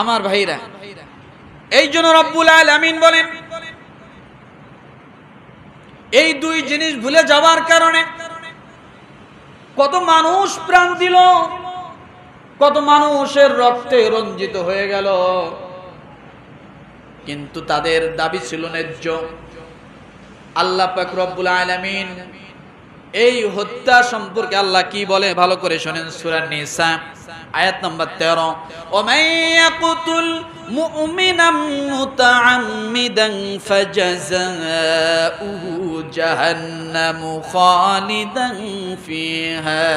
আমার ভাইরা। এই জন্য রব্বুল আলামিন বলেন, এই দুই জিনিস ভুলে যাওয়ার কারণে কত মানুষ প্রাণ দিল, কত মানুষের রক্তে রঞ্জিত হয়ে গেল। কিন্তু তাদের দাবি ছিল ন্যায্য। আল্লাহ পাক রব্বুল আলামিন এই হত্যা সম্পর্কে আল্লাহ কি বলে ভালো করে শোনেন সূরা নিসা আয়াত নম্বর 13 ও মাইয়াকুতুল মুমিনাম মুতাআম্মিদান ফাজাযাউহু জাহান্নামু খালিদান ফিহা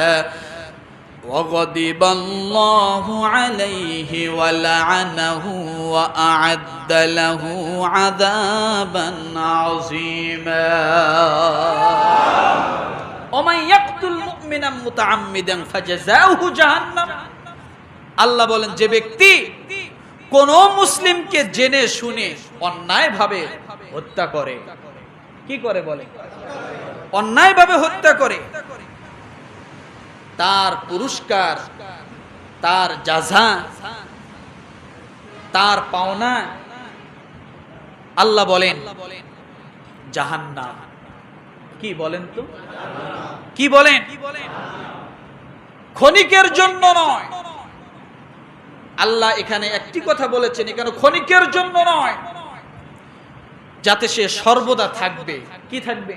وغضب الله عليه ولعنه وأعد له عذابا عظيما আল্লাহ বলেন, যে ব্যক্তি কোন মুসলিমকে জেনে, শুনে হত্যা করে, কি করে বলে? হত্যা করে। তার পুরস্কার, তার যাঝা তার পাওনা, আল্লাহ বলেন, জাহান্নাম। কি বলেন তো? কি বলেন? ক্ষণিকের জন্য নয়। আল্লাহ এখানে একটি কথা বলেছেন এখানে ক্ষণিকের জন্য নয়। যাতে সে সর্বদা থাকবে। কি থাকবে?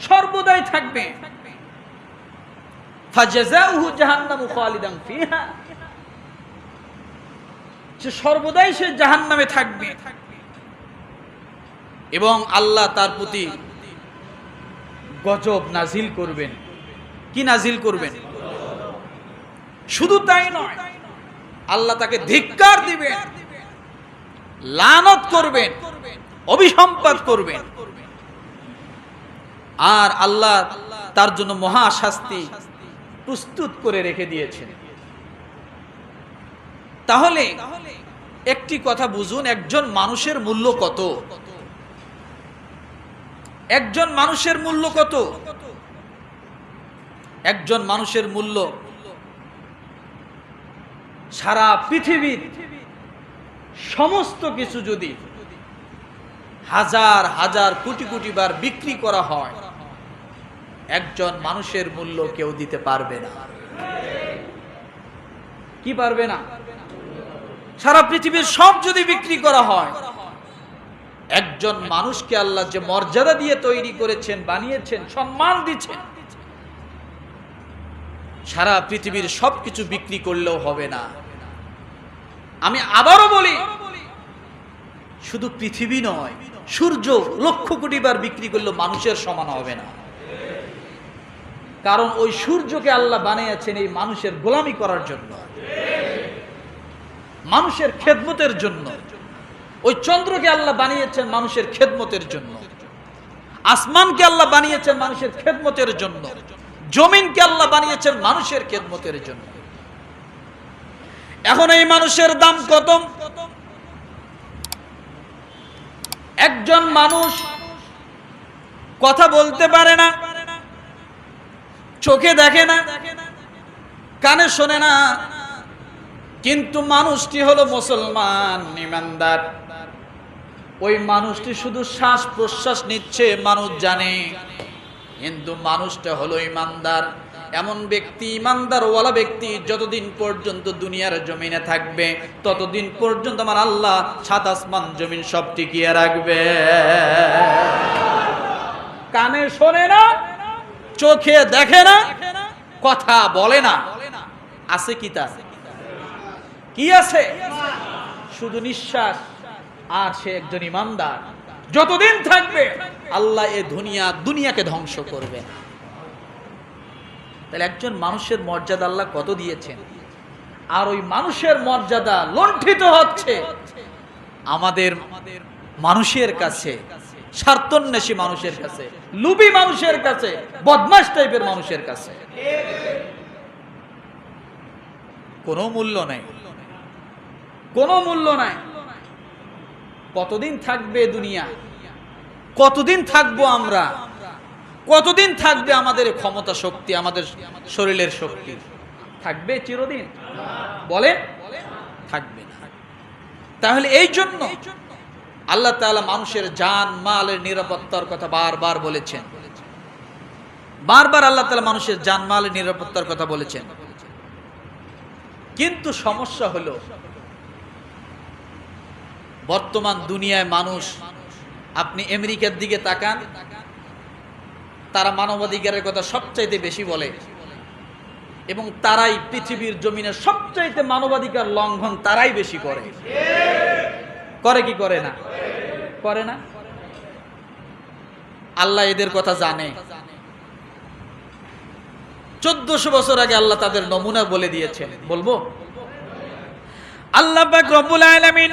সর্বদাই থাকবে। সর্বদাই সে জাহান্নামে থাকবে। এবং আল্লাহ তার প্রতি গজব নাজিল করবেন। কি নাজিল করবেন? শুধু তাই নয়, আল্লাহ তাকে ধিক্কার দিবেন, লানত করবেন অভিসম্পাদ করবেন। আর আল্লাহ তার জন্য মহা শাস্তি প্রস্তুত করে রেখে দিয়েছেন। তাহলে একটি কথা বুঝুন, একজন মানুষের মূল্য কত? একজন মানুষের মূল্য কত? একজন মানুষের মূল্য সারা পৃথিবীর সমস্ত কিছু যদি হাজার হাজার, কোটি কোটি বার বিক্রি করা হয়, একজন মানুষের মূল্য কেউ দিতে পারবে না। কি পারবে না? সারা পৃথিবীর সব যদি বিক্রি করা হয় একজন মানুষকে আল্লাহ যে মর্যাদা দিয়ে তৈরি করেছেন, বানিয়েছেন, সম্মান দিচ্ছেন, সারা পৃথিবীর সবকিছু বিক্রি করলেও হবে না। আমি আবারও বলি, শুধু পৃথিবী নয়, সূর্য লক্ষ কোটি বার বিক্রি করলেও মানুষের সমান হবে না। কারণ ওই সূর্যকে আল্লাহ বানিয়েছেন এই মানুষের গোলামি করার জন্য, মানুষের খেদমতের জন্য। ওই চন্দ্রকে আল্লাহ বানিয়েছেন মানুষের খেদমতের জন্য। আসমানকে আল্লাহ বানিয়েছেন মানুষের খেদমতের জন্য। জমিনকে আল্লাহ বানিয়েছেন মানুষের খেদমতের জন্য। এখন এই মানুষের দাম কত? একজন মানুষ কথা বলতে পারে না, চোখে দেখে না, কানে শোনে না। কিন্তু মানুষটি হলো মুসলমান, ইমানদার। ওই মানুষটি শুধু শ্বাস প্রশ্বাস নিচ্ছে, মানুষ জানে। কিন্তু মানুষটা হলো ইমানদার। এমন ব্যক্তি ইমানদার ওয়ালা ব্যক্তি যতদিন পর্যন্ত দুনিয়ার জমিনে থাকবে, ততদিন পর্যন্ত আমার আল্লাহ সাত আসমান জমিন সব টিকিয়ে রাখবে। কানে শোনে না, চোখে দেখে না, কথা বলে না। আছে কি তার? কি আছে? শুধু নিঃশ্বাস। আর সে একজন ইমানদার। যতদিন থাকবে, আল্লাহ এ দুনিয়া, দুনিয়াকে ধ্বংস করবে। তাহলে একজন মানুষের মর্যাদা আল্লাহ কত দিয়েছেন? আর ওই মানুষের মর্যাদা লণ্ঠিত হচ্ছে আমাদের মানুষের কাছে, স্বার্থন্বেষী মানুষের কাছে, লুবি মানুষের কাছে বদমাস টাইপের মানুষের কাছে। কোনো মূল্য নাই। কোনো মূল্য নাই। কতদিন থাকবে দুনিয়া? কতদিন থাকব আমরা? কতদিন থাকবে আমাদের ক্ষমতা শক্তি, আমাদের শরীরের শক্তি? থাকবে চিরদিন? বলে? থাকবে তাহলে এই জন্য আল্লাহ তালা মানুষের জান, মালের নিরাপত্তার কথা বারবার বলেছেন। বারবার আল্লাহ তালা মানুষের জান, মালের নিরাপত্তার কথা বলেছেন। কিন্তু সমস্যা হলো বর্তমান দুনিয়ায় মানুষ, আপনি আমেরিকার দিকে তাকান, তারা মানবাধিকারের কথা সবচাইতে বেশি বলে। এবং তারাই পৃথিবীর জমিনে সবচাইতে মানবাধিকার লঙ্ঘন তারাই বেশি করে। করে কি করে না? করে না? আল্লাহ এদের কথা জানে। চোদ্দশো বছর আগে আল্লাহ তাদের নমুনা বলে দিয়েছেন। বলব? আল্লাহ আলামিন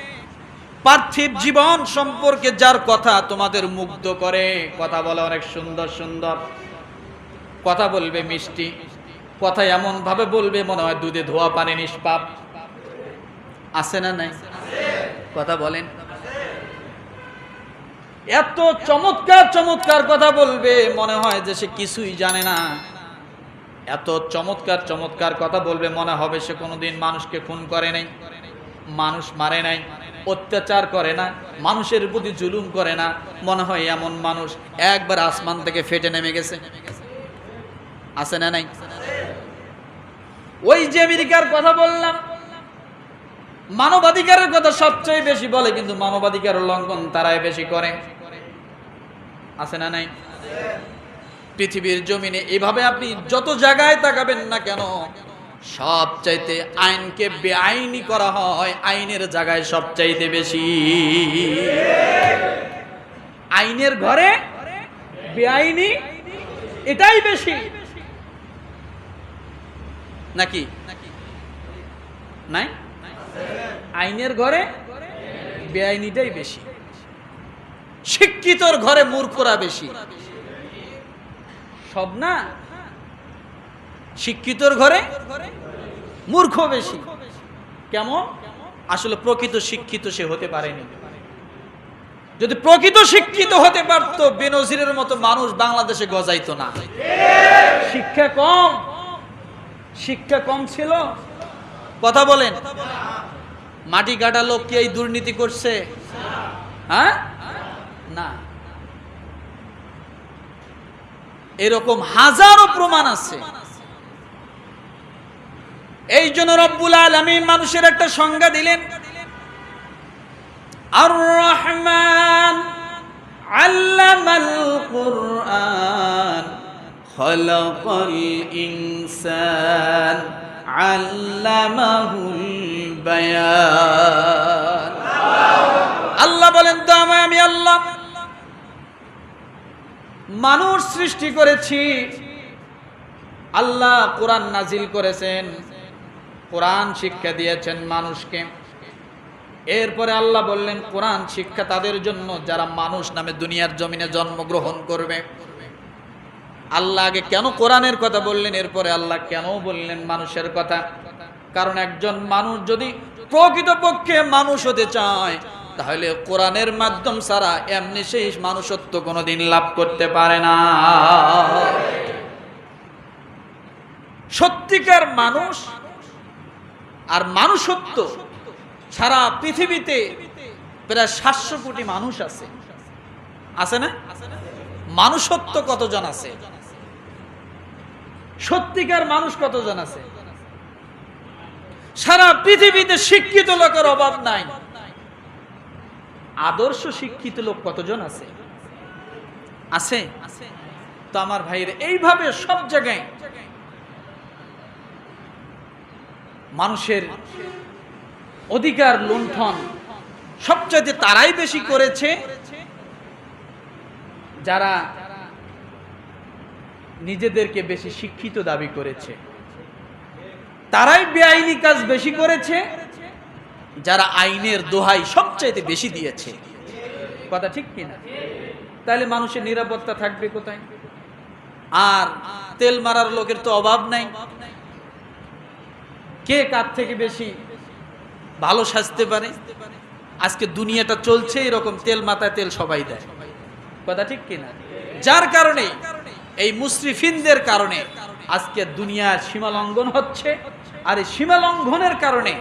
পার্থিব জীবন সম্পর্কে যার কথা তোমাদের মুগ্ধ করে, কথা বলে অনেক সুন্দর সুন্দর। কথা বলবে মিষ্টি, কথা এমন ভাবে বলবে মনে হয় দুধে ধোয়া পানি নিষ্পাপ। আছে না নাই? কথা বলেন। এত চমৎকার চমৎকার কথা বলবে, মনে হয় যে সে কিছুই জানে না। এত চমৎকার চমৎকার কথা বলবে, মনে হবে সে কোনোদিন মানুষকে খুন করে নাই, মানুষ মারে নাই। অত্যাচার করে না, মানুষের প্রতি জুলুম করে না, মনে হয় এমন মানুষ একবার আসমান থেকে ফেটে নেমে গেছে। আছে না নাই? ওই যে আমেরিকার কথা বললাম, মানবাধিকারের কথা সবচেয়ে বেশি বলে, কিন্তু মানবাধিকার লঙ্ঘন তারাই বেশি করে। আছে না নাই? পৃথিবীর জমিনে এভাবে আপনি যত জায়গায় তাকাবেন না কেন সব চাইতে আইনকে বেআইনি করা হয়, আইনের জায়গায় সব চাইতে বেশি। আইনের ঘরে বেআইনি, এটাই বেশি। নাকি? নাই? আইনের ঘরে বেআইনিটাই বেশি। শিক্ষিতর ঘরে মূর্খরা বেশি। সব না? শিক্ষিতর ঘরে মূর্খ বেশি। কেমন? আসলে প্রকৃত শিক্ষিত সে হতে পারেনি। যদি প্রকৃত শিক্ষিত হতে পারত, বেনজিরের মতো মানুষ বাংলাদেশে গজাইতো না। শিক্ষা কম। শিক্ষা কম ছিল। কথা বলেন। মাটি কাটা লোক কি এই দুর্নীতি করছে? হ্যাঁ? না। এরকম হাজারো প্রমাণ আছে। এই জন্য রব্বুল আলমিন মানুষের একটা সংজ্ঞা দিলেন আর রহমান আল্লামাল কুরআন, খলাকাল ইনসান, আল্লামাহুল বায়ান। আল্লাহ বলেন, তো আমায় আমি আল্লাহ, মানুষ সৃষ্টি করেছি, আল্লাহ কোরআন নাজিল করেছেন। কোরআন শিক্ষা দিয়েছেন মানুষকে। এরপরে আল্লাহ বললেন, কোরআন শিক্ষা তাদের জন্য, যারা মানুষ নামে দুনিয়ার জমিনে জন্মগ্রহণ করবে। আল্লাহ আগে কেন কোরআনের কথা বললেন? এরপরে আল্লাহ কেন বললেন মানুষের কথা? কারণ একজন মানুষ যদি প্রকৃতপক্ষে মানুষ হতে চায়, তাহলে কোরআনের মাধ্যম ছাড়া এমনি সেই মানুষত্ব কোনোদিন লাভ করতে পারে না। সত্যিকার মানুষ আর মানুষত্ব সারা পৃথিবীতে প্রায় সাতশো কোটি মানুষ আছে। আছে না? মানুষত্ব কতজন আছে? সত্যিকার মানুষ কতজন আছে? সারা পৃথিবীতে শিক্ষিত লোকের অভাব নাই। আদর্শ শিক্ষিত লোক কতজন আছে? আছে। তো আমার ভাইয়ের এইভাবে সব জায়গায় মানুষের অধিকার লুণ্ঠন সবচাইতে তারাই বেশি করেছে, যারা নিজেদেরকে বেশি শিক্ষিত দাবি করেছে। তারাই বেআইনি কাজ বেশি করেছে, যারা আইনের দোহাই সবচাইতে বেশি দিয়েছে। কথা ঠিক কিনা তাহলে মানুষের নিরাপত্তা থাকবে কোথায়? আর তেল মারার লোকের তো অভাব নাই। কে কার থেকে বেশি ভালো সাজতে পারে? আজকে দুনিয়াটা চলছে, এরকম তেল মাথায় তেল সবাই দেয়। কথা ঠিক কিনা? যার কারণে, এই মুসরিফিনদের কারণে আজকে দুনিয়ার সীমা লঙ্ঘন হচ্ছে, আর এই সীমা লঙ্ঘনের কারণে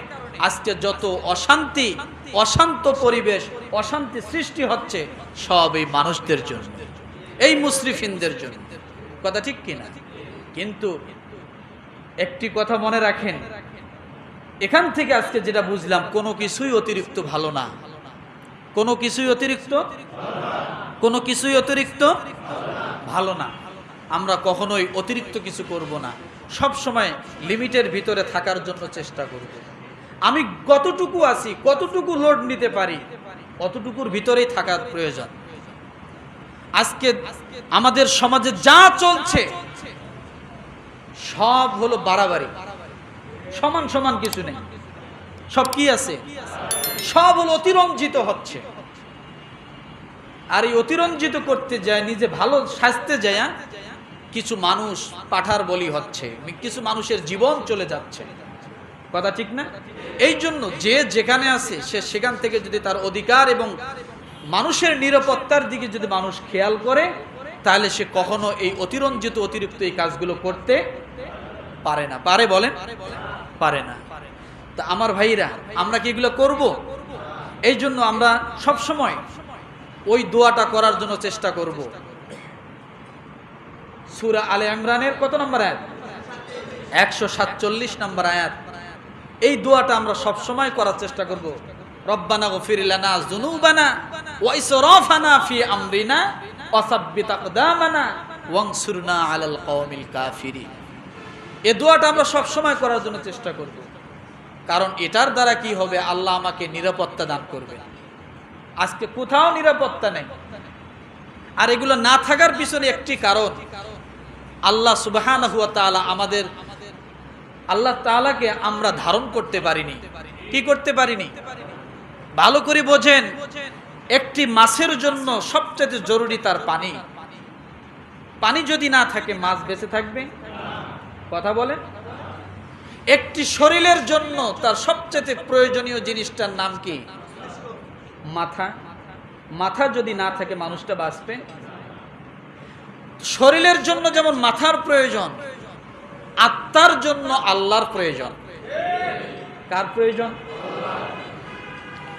আজকে যত অশান্তি, অশান্ত পরিবেশ, অশান্তি সৃষ্টি হচ্ছে, সব এই মানুষদের জন্য, এই মুসরিফিনদের জন্য। কথা ঠিক কিনা? কিন্তু একটি কথা মনে রাখেন এখান থেকে আজকে যেটা বুঝলাম, কোনো কিছুই অতিরিক্ত ভালো না। কোনো কিছুই অতিরিক্ত? কোনো কিছুই অতিরিক্ত? ভালো না। আমরা কখনোই অতিরিক্ত কিছু করব না। সব সময় লিমিটের ভিতরে থাকার জন্য চেষ্টা করব। আমি কতটুকু আছি, কতটুকু লোড নিতে পারি, অতটুকুর ভিতরেই থাকার প্রয়োজন। আজকে আমাদের সমাজে যা চলছে, সব হলো বাড়াবাড়ি। সমান সমান কিছু নেই। সব কি আছে? সব হলো অতিরঞ্জিত হচ্ছে। আর এই অতিরঞ্জিত করতে যায়, নিজে ভালো সাজতে যায়? কিছু মানুষ পাঠার বলি হচ্ছে কিছু মানুষের জীবন চলে যাচ্ছে। কথা ঠিক না? এই জন্য যে যেখানে আছে, সে সেখান থেকে যদি তার অধিকার এবং মানুষের নিরাপত্তার দিকে যদি মানুষ খেয়াল করে, তাহলে সে কখনো এই অতিরঞ্জিত, অতিরিক্ত এই কাজগুলো করতে পারে না। পারে বলেন? পারে না। তা আমার ভাইরা আমরা কি এগুলো করব? এই জন্য আমরা সব সময় ওই দোয়াটা করার জন্য চেষ্টা করব। সুরা আলে ইমরানের কত নম্বর আয়াত? একশো সাতচল্লিশ নম্বর আয়াত। এই দোয়াটা আমরা সব সময় করার চেষ্টা করব। রব্বানা গফির লানা যুনুবানা ওয়া ইসরাফানা ফি আমরিনা ওয়া সাব্বিত আকদামানা ওয়ানসুরনা আলাল কওমিল কাফিরিন। এই দোয়াটা আমরা সব সময় করার জন্য চেষ্টা করব। কারণ এটার দ্বারা কি হবে? আল্লাহ আমাকে নিরাপত্তা দান করবে। আজকে কোথাও নিরাপত্তা নেই। আর এগুলো না থাকার পিছনে একটি কারণ, আল্লাহ সুবাহান হুয়া তাআলা আমাদের, আল্লাহ তালাকে আমরা ধারণ করতে পারিনি। কি করতে পারিনি? ভালো করে বোঝেন, একটি মাছের জন্য সবচেয়ে জরুরি তার পানি। পানি যদি না থাকে, মাছ বেঁচে থাকবে? কথা বলে। একটি শরীরের জন্য তার সবচেয়ে প্রয়োজনীয় জিনিসটার নাম কি? মাথা। মাথা যদি না থাকে, মানুষটা বাঁচবে। শরীরের জন্য যেমন মাথার প্রয়োজন, আত্মার জন্য আল্লাহর প্রয়োজন। কার প্রয়োজন?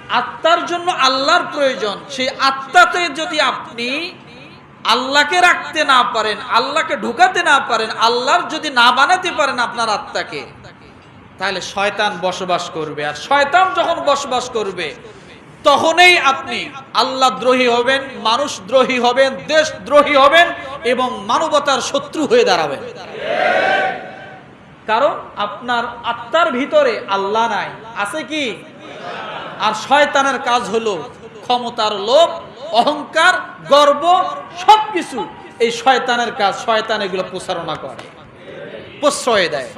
আত্মার জন্য আল্লাহর প্রয়োজন। সেই আত্মাতে যদি আপনি আল্লাহকে রাখতে না পারেন, আল্লাহকে ঢুকাতে না পারেন, আল্লাহর যদি না বানাতে পারেন আপনার আত্মাকে, তাহলে শয়তান বসবাস করবে। আর শয়তান যখন বসবাস করবে, তখনই আপনি আল্লাহ দ্রোহী হবেন, মানুষ দ্রোহী হবেন, দেশ দ্রোহী হবেন এবং মানবতার শত্রু হয়ে দাঁড়াবেন। কারণ আপনার আত্মার ভিতরে আল্লাহ নাই। আছে কি? আর শয়তানের কাজ হলো ক্ষমতার লোভ অহংকার, গর্ব, সবকিছু এই শয়তানের কাজ, শয়তান এগুলো প্রচারণা করে, প্রশ্রয় দেয়।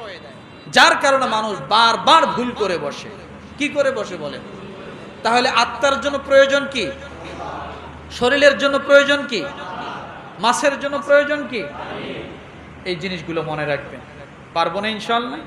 যার কারণে মানুষ বারবার ভুল করে বসে। কি করে বসে বলে তাহলে আত্মার জন্য প্রয়োজন কি? শরীরের জন্য প্রয়োজন কি? মাছের জন্য প্রয়োজন কি? এই জিনিসগুলো মনে রাখবেন। পারব না ইনশাল্লাহ